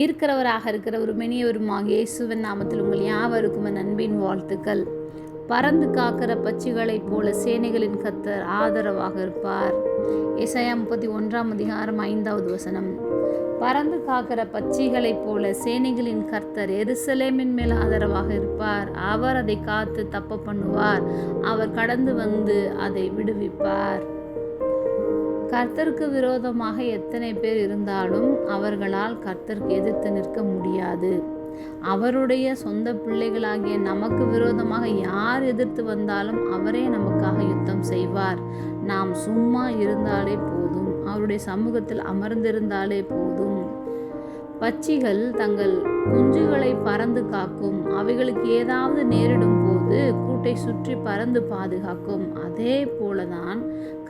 இருக்கிறவராக இருக்கிற ஒரு மெனியவருமாக இயேசுவின் நாமத்தில் உங்கள் யாவருக்கும் நண்பின் அன்பின் வாழ்த்துக்கள். பறந்து காக்கிற பச்சிகளைப் போல சேனைகளின் கத்தர் ஆதரவாக இருப்பார். இசையா முப்பத்தி ஒன்றாம் அதிகாரம் ஐந்தாவது வசனம். பறந்து காக்கிற பச்சிகளைப் போல சேனைகளின் கர்த்தர் எருசலேமின் மேல் ஆதரவாக இருப்பார். அவர் அதை காத்து தப்ப பண்ணுவார். அவர் கடந்து வந்து அதை விடுவிப்பார். கர்த்தருக்கு விரோதமாக எத்தனை பேர் இருந்தாலும் அவர்களால் கர்த்தருக்கு எதிர்த்து நிற்க முடியாது. அவருடைய சொந்த பிள்ளைகளாகிய நமக்கு விரோதமாக யார் எதிர்த்து வந்தாலும் அவரே நமக்காக யுத்தம் செய்வார். நாம் சும்மா இருந்தாலே போதும். அவருடைய சமூகத்தில் அமர்ந்திருந்தாலே போதும். பச்சிகள் தங்கள் குஞ்சுகளை பறந்து காக்கும். அவைகளுக்கு ஏதாவது நேரிடும் போது கூட்டை சுற்றி பறந்து பாதுகாக்கும். அதே போலதான்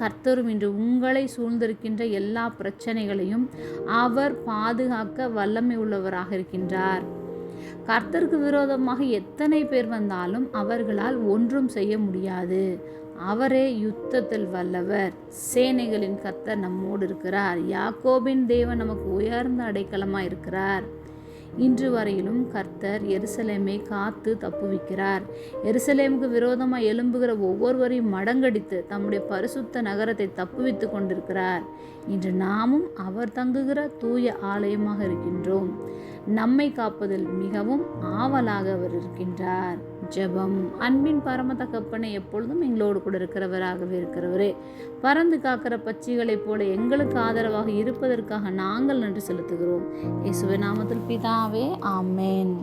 கர்த்தரும் இன்று உங்களை சூழ்ந்திருக்கின்ற எல்லா பிரச்சனைகளையும் அவர் பாதுகாக்க வல்லமை உள்ளவராக இருக்கின்றார். கர்த்தருக்கு விரோதமாக எத்தனை பேர் வந்தாலும் அவர்களால் ஒன்றும் செய்ய முடியாது. அவரே யுத்தத்தில் வல்லவர். சேனைகளின் கர்த்தர் நம்மோடு இருக்கிறார். யாக்கோபின் தேவன் நமக்கு உயர்ந்த அடைக்கலமாக இருக்கிறார். இன்று வரையிலும் கர்த்தர் எருசலேமை காத்து தப்புவிக்கிறார். எருசலேமுக்கு விரோதமாக எழும்புகிற ஒவ்வொருவரையும் மடங்கடித்து தம்முடைய பரிசுத்த நகரத்தை தப்புவித்து கொண்டிருக்கிறார். இன்று நாமும் அவர் தங்குகிற தூய ஆலயமாக இருக்கின்றோம். நம்மை காப்பதில் மிகவும் ஆவலாக அவர் இருக்கின்றார். ஜெபம் அன்பின் பரம தகப்பனை எப்பொழுதும் எங்களோடு கூட இருக்கிறவராகவே இருக்கிறவரே. பறந்து காக்கிற பச்சிகளைப் போல எங்களுக்கு ஆதரவாக இருப்பதற்காக நாங்கள் நன்றி செலுத்துகிறோம். இயேசுவை நாமத்தில் பிதாவே ஆமேன்.